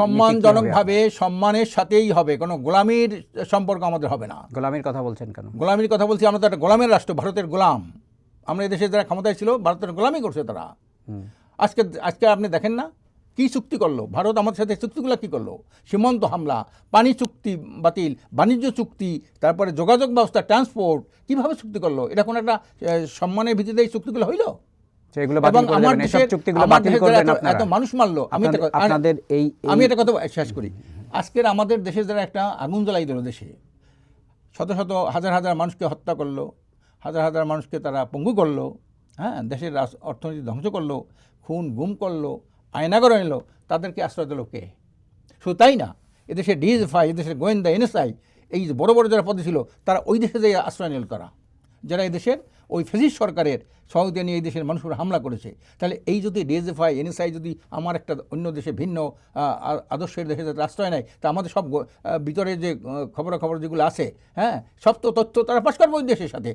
সম্মানজনকভাবে সম্মানের সাথেই হবে। কোনো গোলামির সম্পর্ক আমাদের হবে না। গোলামির কথা বলছেন কেন? গোলামির কথা বলছি আমরা তো একটা গোলামের রাষ্ট্র ভারতের গোলাম। আমরা এই দেশে যারা ক্ষমতায় ছিল ভারতের গোলামি করছে তারা। আজকে আজকে আপনি দেখেন না কি চুক্তি করল? ভারত আমাদের সাথে চুক্তিগুলো কি করল? সীমান্ত হামলা পানি চুক্তি বাতিল বাণিজ্য চুক্তি তারপরে যোগাযোগ ব্যবস্থা ট্রান্সপোর্ট কীভাবে চুক্তি করল? এটা কোনো একটা সম্মানের ভিত্তিতে এই চুক্তিগুলো হইল? তো এগুলো এবং বাতিল করে আমার দেবেন এসব দেশের চুক্তিগুলো আমার বাতিল দেশের করবেন যারা এত- আপনারা। এত মানুষ মারলো আমি একটা আপনাদের- কথা- আপনাদের এই এই- আমি এটা কথা শেষ করি। আজকের আমাদের দেশে যারা একটা আগুন জ্বালাই দিল দেশে শত শত হাজার হাজার মানুষকে হত্যা করল হাজার হাজার মানুষকে তারা পঙ্গু করল হ্যাঁ দেশের অর্থনীতি ধ্বংস করল খুন গুম করল আয়নাগর এলো তাদেরকে আশ্রয় দিল কে? শুধু তাই না এদেশে ডিএসএফআই এদেশের গোয়েন্দা এনএসআই এই যে বড় বড় যারা পদে ছিল তারা ওই দেশে যেয়ে আশ্রয় নিল তারা। যারা এই দেশের, ওই ফেসিস সরকারের সহযোগিতা নিয়ে এই দেশের মানুষের হামলা করেছে, তাহলে এই যদি ডিএসএফআই এনএসআই যদি আমার একটা অন্য দেশে ভিন্ন আদর্শের দেশে যাতে আশ্রয় নেয়, তা আমাদের সব ভিতরে যে খবরাখবর যেগুলো আছে হ্যাঁ সব তো তথ্য তারা পাশ করবে ওই দেশের সাথে।